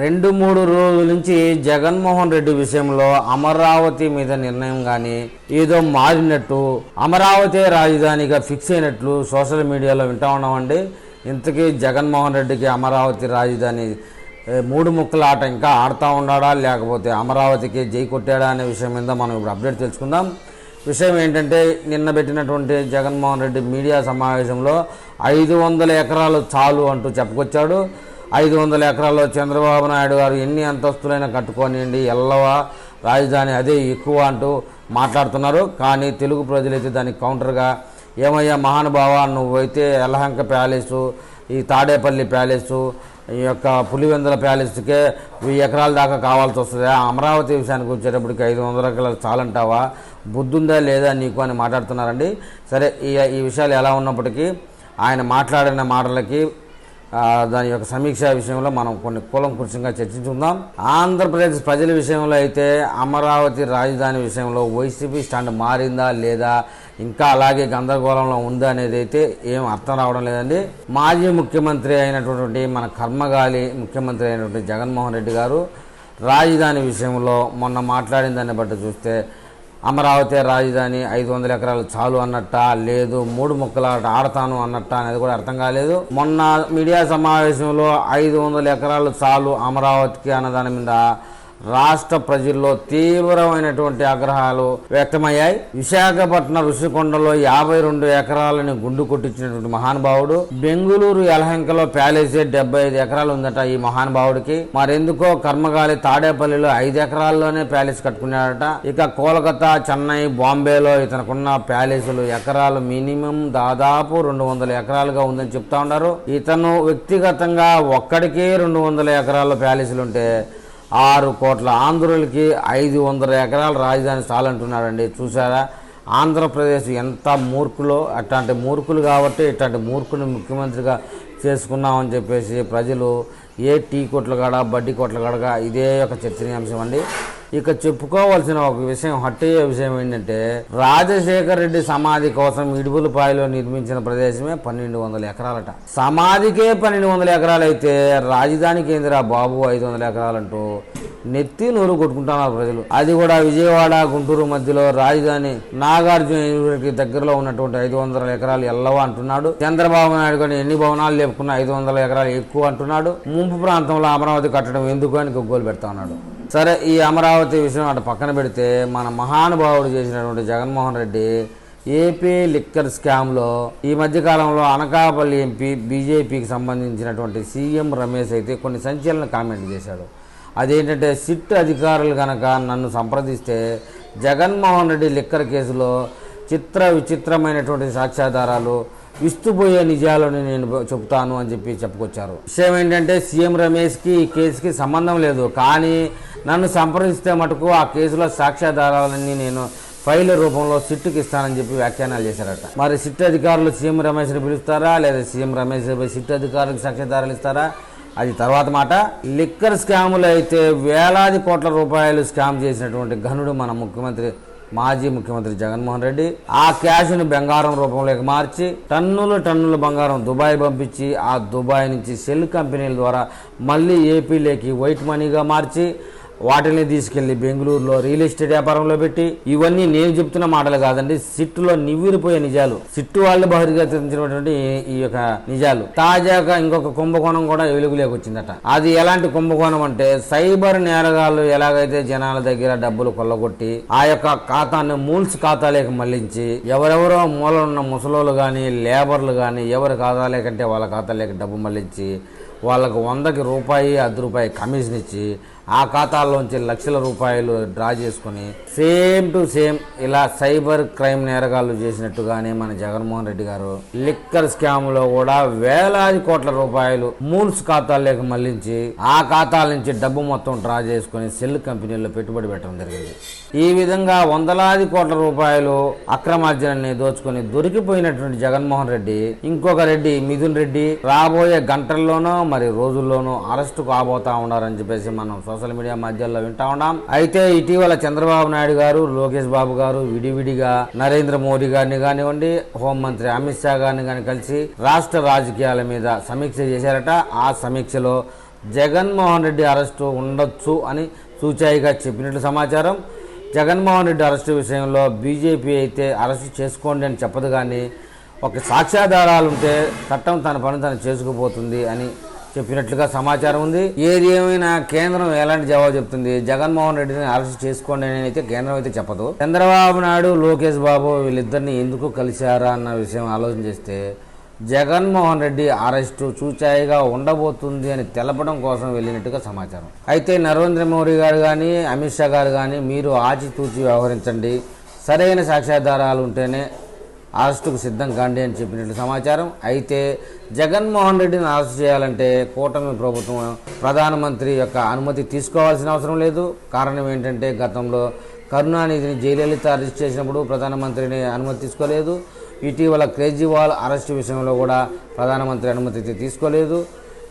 రెండు మూడు రోజుల నుంచి జగన్మోహన్ రెడ్డి విషయంలో అమరావతి మీద నిర్ణయం కానీ ఏదో మారినట్టు అమరావతి రాజధానిగా ఫిక్స్ అయినట్లు సోషల్ మీడియాలో వింటా ఉన్నామండి. ఇంతకీ జగన్మోహన్ రెడ్డికి అమరావతి రాజధాని మూడు ముక్కల ఆట ఇంకా ఆడుతూ ఉన్నాడా? లేకపోతే అమరావతికి జై కొట్టాడా అనే విషయం మీద మనం ఇప్పుడు అప్డేట్ తెలుసుకుందాం. విషయం ఏంటంటే నిన్న పెట్టినటువంటి జగన్మోహన్ రెడ్డి మీడియా సమావేశంలో ఐదు వందల ఎకరాలు చాలు అంటూ చెప్పుకొచ్చాడు. ఐదు వందల ఎకరాల్లో చంద్రబాబు నాయుడు గారు ఎన్ని అంతస్తులైనా కట్టుకోనివ్వండి ఎల్లవా రాజధాని అదే ఎక్కువ అంటూ మాట్లాడుతున్నారు. కానీ తెలుగు ప్రజలైతే దానికి కౌంటర్గా ఏమయ్యా మహానుభావ నువ్వైతే ఎల్లహంక ప్యాలెసు ఈ తాడేపల్లి ప్యాలెసు ఈ యొక్క పులివెందుల ప్యాలెస్కే వెయ్యి ఎకరాల దాకా కావాల్సి వస్తుంది? అమరావతి విషయానికి వచ్చేటప్పటికి ఐదు వందల ఎకరాలు చాలంటావా? బుద్ధుందా లేదా నీకు అని మాట్లాడుతున్నారండి. సరే ఈ ఈ విషయాలు ఎలా ఉన్నప్పటికీ ఆయన మాట్లాడిన మాటలకి దాని యొక్క సమీక్ష విషయంలో మనం కొన్ని కూలంకుషంగా చర్చించుకుందాం. ఆంధ్రప్రదేశ్ ప్రజల విషయంలో అయితే అమరావతి రాజధాని విషయంలో వైసీపీ స్టాండ్ మారిందా లేదా? ఇంకా అలాగే గందరగోళంలో ఉందా అనేది అయితే ఏం అర్థం రావడం లేదండి. మాజీ ముఖ్యమంత్రి అయినటువంటి మన కర్మగాలి ముఖ్యమంత్రి అయినటువంటి జగన్మోహన్ రెడ్డి గారు రాజధాని విషయంలో మొన్న మాట్లాడిన దాన్ని బట్టి చూస్తే అమరావతి రాజధాని ఐదు వందల ఎకరాలు చాలు అన్నట్ట లేదు మూడు ముక్కలు ఆట ఆడతాను అన్నట్ట అనేది కూడా అర్థం కాలేదు. మొన్న మీడియా సమావేశంలో ఐదు వందల ఎకరాలు చాలు అమరావతికి అన్న దాని మీద రాష్ట్ర ప్రజల్లో తీవ్రమైనటువంటి ఆగ్రహాలు వ్యక్తమయ్యాయి. విశాఖపట్నం ఋషికొండలో యాభై రెండు ఎకరాలని గుండు కొట్టించినటువంటి మహానుభావుడు బెంగుళూరు యలహంకలో ప్యాలెసే డెబ్బై ఐదు ఎకరాలు ఉందట ఈ మహానుభావుడికి. మరెందుకో కర్మగాలి తాడేపల్లిలో ఐదు ఎకరాల్లోనే ప్యాలెస్ కట్టుకున్నాడట. ఇక కోలకతా చెన్నై బాంబేలో ఇతనుకున్న ప్యాలెస్లు ఎకరాలు మినిమం దాదాపు రెండు వందల ఎకరాలుగా ఉందని చెప్తా ఉన్నారు. ఇతను వ్యక్తిగతంగా ఒక్కడికే రెండు వందల ఎకరాల ప్యాలెస్లు ఉంటే ఆరు కోట్ల ఆంధ్రులకి ఐదు వందల ఎకరాల రాజధాని చాలంటున్నాడండి చూసారా ఆంధ్రప్రదేశ్ ఎంత మూర్ఖులో అట్లాంటి మూర్ఖులు కాబట్టి ఇట్లాంటి మూర్ఖుని ముఖ్యమంత్రిగా చేసుకున్నామని చెప్పేసి ప్రజలు ఏ టీ కొట్ల కాడ బడ్డీ కొట్ల కాడగా ఇదే ఒక చర్చనీయాంశం అండి. ఇక చెప్పుకోవాల్సిన ఒక విషయం హట్టయ్యే విషయం ఏంటంటే రాజశేఖర రెడ్డి సమాధి కోసం ఇడుపులపాయలో నిర్మించిన ప్రదేశమే పన్నెండు వందల ఎకరాలట. సమాధికే పన్నెండు వందల ఎకరాలు అయితే రాజధాని కేంద్ర బాబు ఐదు వందల ఎకరాలంటూ నెత్తి నూరు కొట్టుకుంటున్నారు ప్రజలు. అది కూడా విజయవాడ గుంటూరు మధ్యలో రాజధాని నాగార్జున దగ్గరలో ఉన్నటువంటి ఐదు వందల ఎకరాలు ఎల్లవా అంటున్నాడు. చంద్రబాబు నాయుడు కానీ ఎన్ని భవనాలు లేపుకున్న ఐదు వందల ఎకరాలు ఎక్కువ అంటున్నాడు. ముంపు ప్రాంతంలో అమరావతి కట్టడం ఎందుకు అని గొగ్గోలు పెడతా ఉన్నాడు. సరే ఈ అమరావతి విషయం అటు పక్కన పెడితే మన మహానుభావుడు చేసినటువంటి జగన్మోహన్ రెడ్డి ఏపీ లిక్కర్ స్కామ్లో ఈ మధ్యకాలంలో అనకాపల్లి ఎంపీ బీజేపీకి సంబంధించినటువంటి సీఎం రమేష్ అయితే కొన్ని సంచలన కామెంట్ చేశాడు. అదేంటంటే సిట్ అధికారులు కనుక నన్ను సంప్రదిస్తే జగన్మోహన్ రెడ్డి లిక్కర్ కేసులో చిత్ర విచిత్రమైనటువంటి సాక్ష్యాధారాలు విస్తుపోయే నిజాలను నేను చెప్తాను అని చెప్పి చెప్పుకొచ్చారు. విషయం ఏంటంటే సీఎం రమేష్కి ఈ కేసుకి సంబంధం లేదు. కానీ నన్ను సంప్రదిస్తే మటుకు ఆ కేసులో సాక్ష్యాధారాలన్నీ నేను ఫైల్ రూపంలో సిట్టుకి ఇస్తానని చెప్పి వ్యాఖ్యానాలు చేశారట. మరి సిట్ అధికారులు సీఎం రమేష్ని పిలుస్తారా? లేదా సీఎం రమేష్ సిట్ అధికారులకు సాక్ష్యాధారాలు ఇస్తారా? అది తర్వాత మాట. లిక్కర్ స్కాములు అయితే వేలాది కోట్ల రూపాయలు స్కామ్ చేసినటువంటి ఘనుడు మన ముఖ్యమంత్రి మాజీ ముఖ్యమంత్రి జగన్మోహన్ రెడ్డి ఆ క్యాష్ను బంగారం రూపంలోకి మార్చి టన్నులు టన్నుల బంగారం దుబాయ్ పంపించి ఆ దుబాయ్ నుంచి సెల్ కంపెనీల ద్వారా మళ్ళీ ఏపీలోకి వైట్ మనీగా మార్చి వాటిని తీసుకెళ్ళి బెంగళూరులో రియల్ ఎస్టేట్ వ్యాపారంలో పెట్టి ఇవన్నీ నేను చెప్తున్న మాటలు కాదండి సిట్టులో నివ్విరిపోయే నిజాలు. సిట్టు వాళ్ళు బహిర్గతించినటువంటి ఈ- ఈ యొక్క నిజాలు. తాజాగా ఇంకొక కుంభకోణం కూడా వెలుగులోకి వచ్చిందట అది ఎలాంటి కుంభకోణం అంటే సైబర్ నేరగాళ్ళు ఎలాగైతే జనాల దగ్గర డబ్బులు కొల్లగొట్టి ఆ యొక్క ఖాతాను మూల్స్ ఖాతాలోకి మళ్ళించి ఎవరెవరో మూలనున్న ముసలోళ్ళు కానీ లేబర్లు కానీ ఎవరి ఖాతాలేకంటే వాళ్ళ ఖాతాలోకి డబ్బు మళ్ళించి వాళ్ళకు వందకి రూపాయి అర్ధ రూపాయి కమిషన్ ఇచ్చి ఆ ఖాతాల్లోంచి లక్షల రూపాయలు డ్రా చేసుకుని సేమ్ టు సేమ్ ఇలా సైబర్ క్రైమ్ నేరగాళ్ళు చేసినట్టుగానే మన జగన్మోహన్ రెడ్డి గారు లిక్కర్ స్కామ్లో కూడా వేలాది కోట్ల రూపాయలు మూల్స్ ఖాతాల్లోకి మళ్ళించి ఆ ఖాతాల నుంచి డబ్బు మొత్తం డ్రా చేసుకుని సెల్ కంపెనీల్లో పెట్టుబడి పెట్టడం జరిగింది. ఈ విధంగా వందలాది కోట్ల రూపాయలు అక్రమార్జనని దోచుకుని దొరికిపోయినటువంటి జగన్మోహన్ రెడ్డి ఇంకొక రెడ్డి మిథున్ రెడ్డి రాబోయే గంటల్లోనో మరి రోజుల్లోనూ అరెస్టు కాబోతా ఉన్నారని చెప్పేసి మనం సోషల్ మీడియా మధ్యలో వింటా ఉన్నాం. అయితే ఇటీవల చంద్రబాబు నాయుడు గారు లోకేష్ బాబు గారు విడివిడిగా నరేంద్ర మోడీ గారిని కానివ్వండి హోంమంత్రి అమిత్ షా గారిని కానీ కలిసి రాష్ట్ర రాజకీయాల మీద సమీక్ష చేశారట. ఆ సమీక్షలో జగన్మోహన్ రెడ్డి అరెస్టు ఉండొచ్చు అని సూచాయిగా చెప్పినట్లు సమాచారం. జగన్మోహన్ రెడ్డి అరెస్టు విషయంలో బీజేపీ అయితే అరెస్టు చేసుకోండి అని చెప్పదు కానీ ఒక సాక్ష్యాధారాలు ఉంటే చట్టం తన పని తను చేసుకుపోతుంది అని చెప్పినట్లుగా సమాచారం ఉంది. ఏది ఏమైనా కేంద్రం ఎలాంటి జవాబు చెప్తుంది? జగన్మోహన్ రెడ్డిని అరెస్ట్ చేసుకోండి అని అయితే కేంద్రం అయితే చెప్పదు. చంద్రబాబు నాయుడు లోకేష్ బాబు వీళ్ళిద్దరిని ఎందుకు కలిశారా అన్న విషయం ఆలోచన చేస్తే జగన్మోహన్ రెడ్డి అరెస్టు చూచాయిగా ఉండబోతుంది అని తెలపడం కోసం వెళ్ళినట్టుగా సమాచారం. అయితే నరేంద్ర మోడీ గారు కానీ అమిత్ షా గారు కానీ మీరు ఆచితూచి వ్యవహరించండి. సరైన సాక్ష్యాధారాలు ఉంటేనే అరెస్టుకు సిద్ధం కాండి అని చెప్పినట్లు సమాచారం. అయితే జగన్మోహన్ రెడ్డిని అరెస్ట్ చేయాలంటే కూటమి ప్రభుత్వం ప్రధానమంత్రి యొక్క అనుమతి తీసుకోవాల్సిన అవసరం లేదు. కారణం ఏంటంటే గతంలో కరుణానిధిని జయలలిత అరెస్ట్ చేసినప్పుడు ప్రధానమంత్రిని అనుమతి తీసుకోలేదు. ఇటీవల కేజ్రీవాల్ అరెస్టు విషయంలో కూడా ప్రధానమంత్రి అనుమతి అయితే తీసుకోలేదు.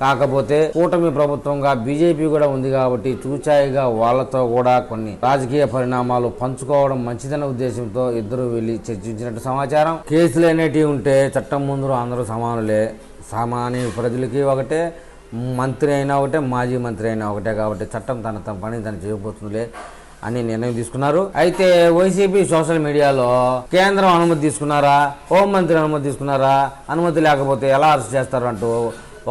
కాకపోతే కూటమి ప్రభుత్వంగా బీజేపీ కూడా ఉంది కాబట్టి చూచాయిగా వాళ్ళతో కూడా కొన్ని రాజకీయ పరిణామాలు పంచుకోవడం మంచిదన్న ఉద్దేశంతో ఇద్దరు వెళ్ళి చర్చించినట్టు సమాచారం. కేసులు అనేటివి ఉంటే చట్టం ముందు అందరూ సమానులే. సామాన్య ప్రజలకి ఒకటే మంత్రి అయినా ఒకటే మాజీ మంత్రి అయినా ఒకటే కాబట్టి చట్టం తన తన పని తను చేయబోతుందిలే. అని నిర్ణయం తీసుకున్నారు. అయితే వైసీపీ సోషల్ మీడియాలో కేంద్రం అనుమతి తీసుకున్నారా? హోంమంత్రి అనుమతి తీసుకున్నారా? అనుమతి లేకపోతే ఎలా అరెస్ట్ చేస్తారు అంటూ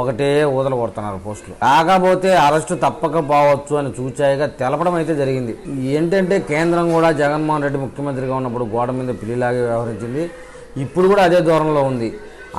ఒకటే ఊదల కొడుతున్నారు పోస్టులు. కాకపోతే అరెస్టు తప్పకపోవచ్చు అని చూచాయిగా తెలపడం అయితే జరిగింది. ఏంటంటే కేంద్రం కూడా జగన్మోహన్ రెడ్డి ముఖ్యమంత్రిగా ఉన్నప్పుడు గోడ మీద పిల్లిలాగే వ్యవహరించింది. ఇప్పుడు కూడా అదే దూరంలో ఉంది.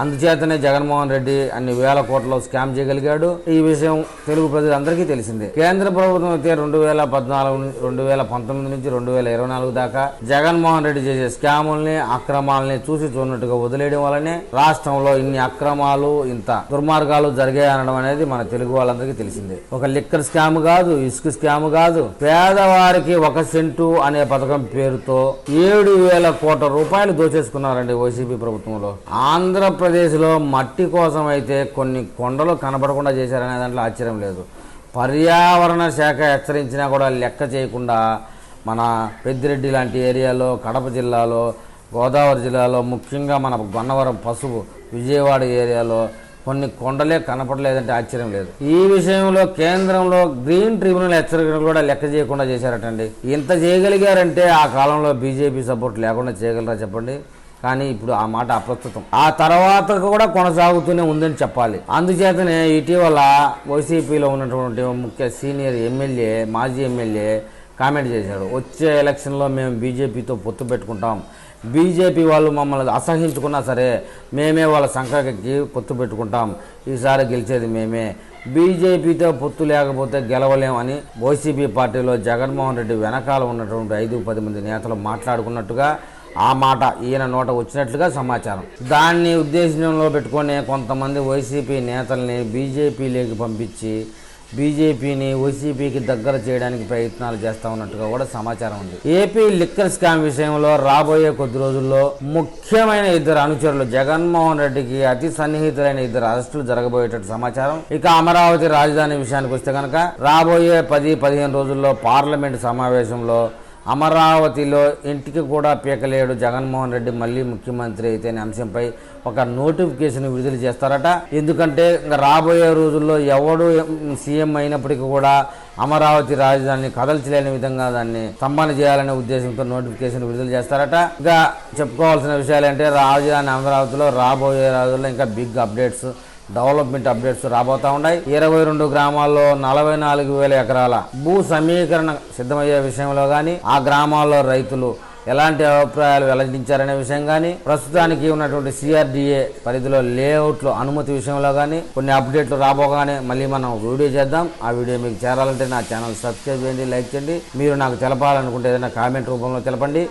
అందుచేతనే జగన్మోహన్ రెడ్డి అన్ని వేల కోట్లలో స్కామ్ చేయగలిగాడు. ఈ విషయం తెలుగు ప్రజలందరికీ తెలిసిందే. కేంద్ర ప్రభుత్వం అయితే రెండు వేల పద్నాలుగు రెండు వేల పంతొమ్మిది నుంచి రెండు వేల ఇరవై నాలుగు దాకా జగన్మోహన్ రెడ్డి చేసే స్కాముల్ని అక్రమాలని చూసి చూడనట్టుగా వదిలేయడం వల్లనే రాష్ట్రంలో ఇన్ని అక్రమాలు ఇంత దుర్మార్గాలు జరిగాయనడం అనేది మన తెలుగు వాళ్ళందరికీ తెలిసిందే. ఒక లిక్కర్ స్కామ్ కాదు ఇసుక స్కామ్ కాదు. పేదవారికి ఒక సెంటు అనే పథకం పేరుతో ఏడు వేల కోట్ల రూపాయలు దోచేసుకున్నారండి వైసీపీ ప్రభుత్వంలో. ఆంధ్రప్రదేశ్లో మట్టి కోసం అయితే కొన్ని కొండలు కనబడకుండా చేశారనే దాంట్లో ఆశ్చర్యం లేదు. పర్యావరణ శాఖ హెచ్చరించినా కూడా లెక్క చేయకుండా మన పెద్దిరెడ్డి లాంటి ఏరియాలో కడప జిల్లాలో గోదావరి జిల్లాలో ముఖ్యంగా మన గన్నవరం పసుపు విజయవాడ ఏరియాలో కొన్ని కొండలే కనపడలేదంటే ఆశ్చర్యం లేదు. ఈ విషయంలో కేంద్రంలో గ్రీన్ ట్రిబ్యునల్ హెచ్చరికలు కూడా లెక్క చేయకుండా చేశారటండి. ఇంత చేయగలిగారంటే ఆ కాలంలో బీజేపీ సపోర్ట్ లేకుండా చేయగలరా చెప్పండి? కానీ ఇప్పుడు ఆ మాట అప్రస్తుతం. ఆ తర్వాత కూడా కొనసాగుతూనే ఉందని చెప్పాలి. అందుచేతనే ఇటీవల వైసీపీలో ఉన్నటువంటి ముఖ్య సీనియర్ ఎమ్మెల్యే మాజీ ఎమ్మెల్యే కామెంట్ చేశాడు. వచ్చే ఎలక్షన్లో మేము బీజేపీతో పొత్తు పెట్టుకుంటాం. బీజేపీ వాళ్ళు మమ్మల్ని అసహించుకున్నా సరే మేమే వాళ్ళ సంఖ్యకి పొత్తు పెట్టుకుంటాం. ఈసారి గెలిచేది మేమే. బీజేపీతో పొత్తు లేకపోతే గెలవలేమని వైసీపీ పార్టీలో జగన్మోహన్ రెడ్డి వెనకాల ఉన్నటువంటి ఐదు పది మంది నేతలు మాట్లాడుకున్నట్టుగా ఆ మాట ఈయన నోట వచ్చినట్లుగా సమాచారం. దాన్ని ఉద్దేశంలో పెట్టుకొని కొంతమంది వైసీపీ నేతల్ని బీజేపీలోకి పంపించి బీజేపీని వైసీపీకి దగ్గర చేయడానికి ప్రయత్నాలు చేస్తా ఉన్నట్టుగా కూడా సమాచారం ఉంది. ఏపీ లిక్కర్ స్కామ్ విషయంలో రాబోయే కొద్ది రోజుల్లో ముఖ్యమైన ఇద్దరు అనుచరులు జగన్మోహన్ రెడ్డికి అతి సన్నిహితులైన ఇద్దరు అరెస్టులు జరగబోయేటట్టు సమాచారం. ఇక అమరావతి రాజధాని విషయానికి వస్తే కనుక రాబోయే పది పదిహేను రోజుల్లో పార్లమెంటు సమావేశంలో అమరావతిలో ఇంటికి కూడా పీకలేడు జగన్మోహన్ రెడ్డి మళ్ళీ ముఖ్యమంత్రి అయితే అనే అంశంపై ఒక నోటిఫికేషన్ విడుదల చేస్తారట. ఎందుకంటే ఇంకా రాబోయే రోజుల్లో ఎవడు సీఎం అయినప్పటికీ కూడా అమరావతి రాజధానిని కదల్చలేని విధంగా దాన్ని స్తంభన చేయాలనే ఉద్దేశంతో నోటిఫికేషన్ విడుదల చేస్తారట. ఇంకా చెప్పుకోవాల్సిన విషయాలు అంటే రాజధాని అమరావతిలో రాబోయే రోజుల్లో ఇంకా బిగ్ అప్డేట్స్ డెవలప్మెంట్ అప్డేట్స్ రాబోతా ఉన్నాయి. ఇరవై రెండు గ్రామాల్లో నలభై నాలుగు వేల ఎకరాల భూ సమీకరణ సిద్ధమయ్యే విషయంలో కానీ ఆ గ్రామాల్లో రైతులు ఎలాంటి అభిప్రాయాలు వెల్లడించారనే విషయం కానీ ప్రస్తుతానికి ఉన్నటువంటి సిఆర్డిఏ పరిధిలో లేఅవుట్లు అనుమతి విషయంలో కానీ కొన్ని అప్డేట్లు రాబోగానే మళ్ళీ మనం వీడియో చేద్దాం. ఆ వీడియో మీకు చేరాలంటే నా ఛానల్ సబ్స్క్రైబ్ చేయండి లైక్ చేయండి. మీరు నాకు తెలపాలనుకుంటే ఏదైనా కామెంట్ రూపంలో తెలపండి.